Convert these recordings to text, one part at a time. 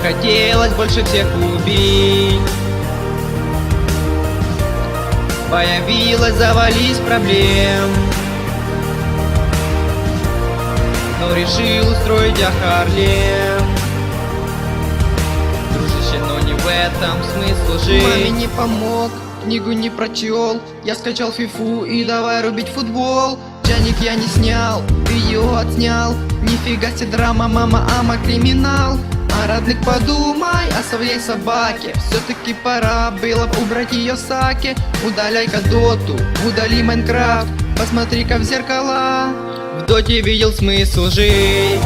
хотелось больше всех убить. Появилась завались проблем. Но решил устроить я Харлем Дружище, но не в этом смысл жить. Маме не помог, книгу не прочел. Я скачал фифу и давай рубить футбол. Чайник я не снял, видео отснял. Нифига себе драма, мама, ама, криминал Родных подумай о своей собаке. Все-таки пора было б убрать ее саки. Удаляй-ка доту, удали Майнкрафт. Посмотри-ка в зеркала. В доте видел смысл жить.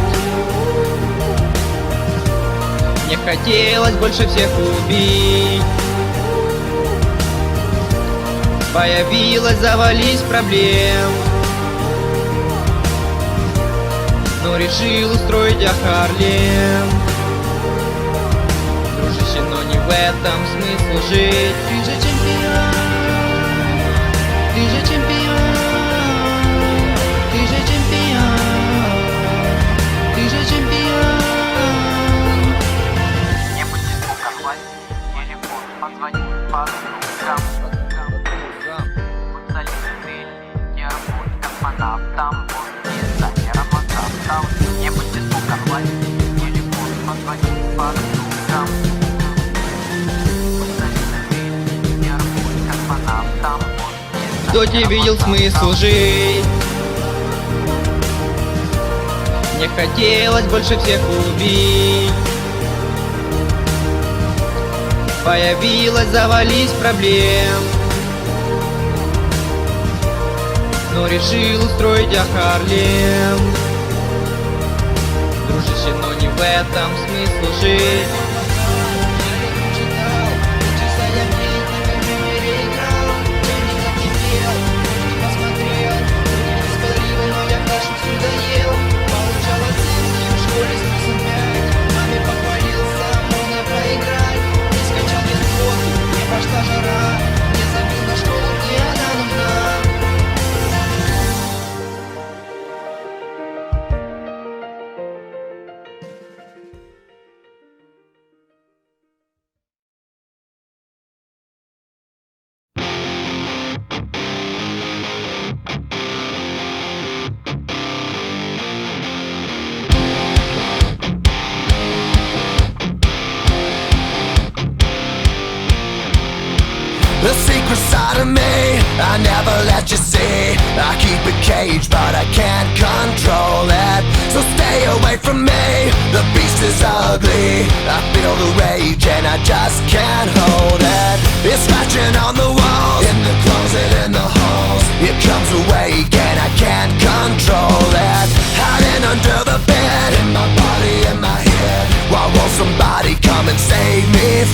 Мне хотелось больше всех убить. Появилась завались проблем. Но решил устроить я Харлем Дружище, но не в этом смысл жить. Ты же чемпион, ты же чемпион, доте видел смысл жить? Мне хотелось больше всех убить. Появилась завались проблем. Но решил устроить я Дружище, но не в этом смысл жить The secret side of me, I never let you see. I keep it caged, but I can't control it. So stay away from me, the beast is ugly. I feel the rage and I just can't hold it. It's scratching on the walls, in the closet, in the halls. It comes awake and I can't control it. Hiding under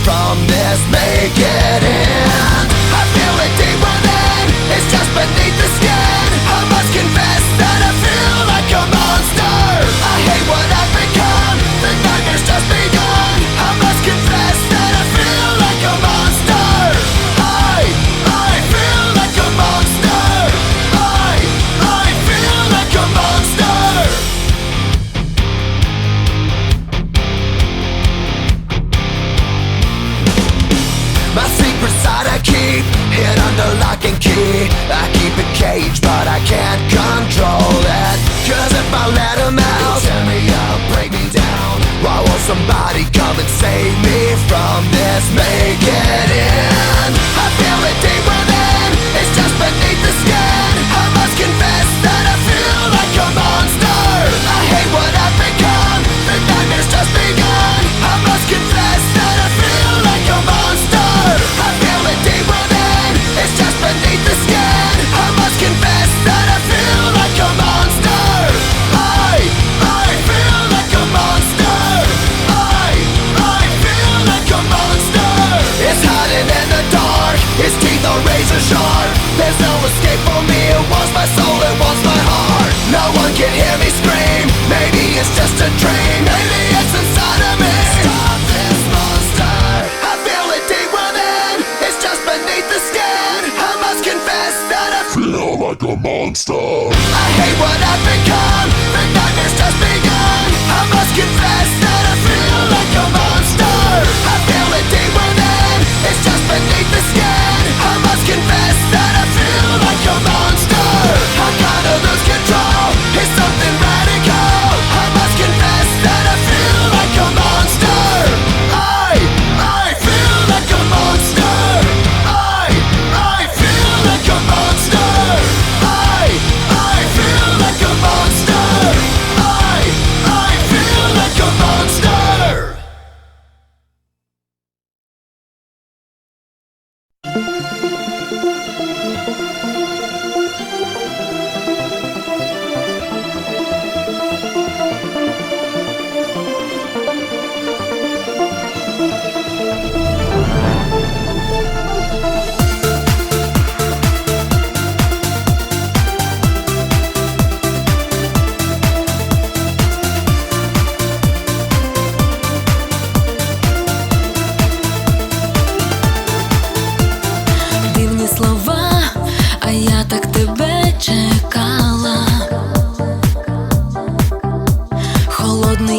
from this? Make it end. just made I hate what I've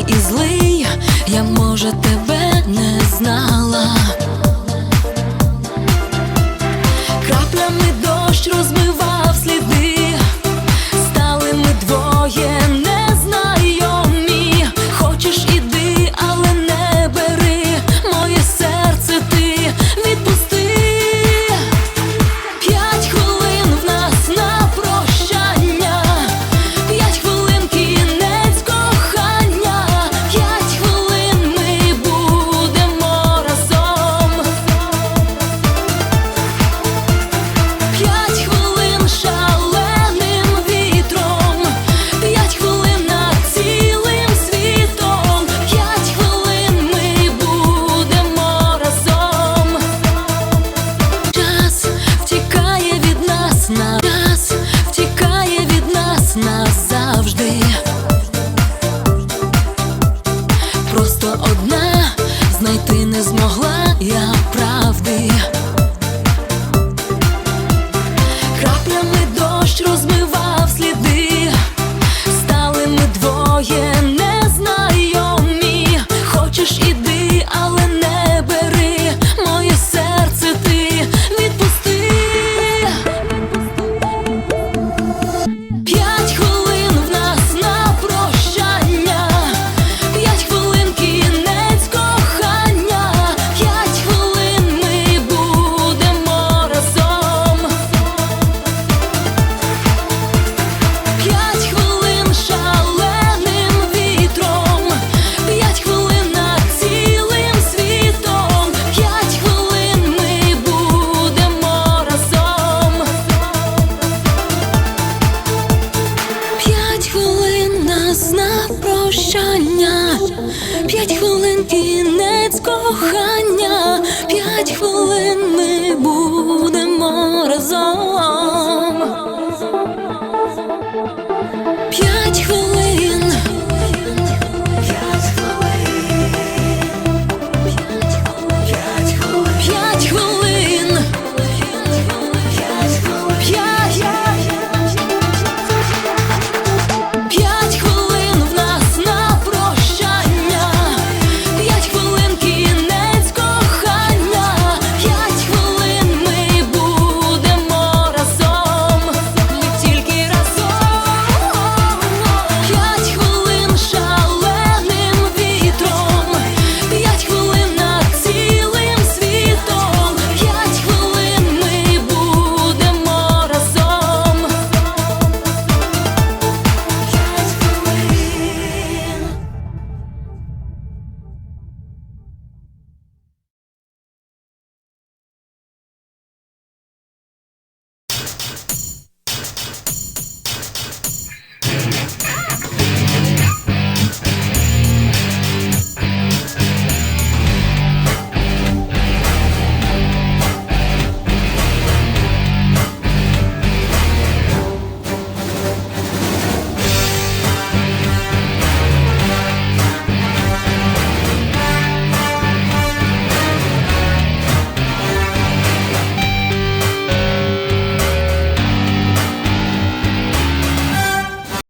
п'яний і ဖြာ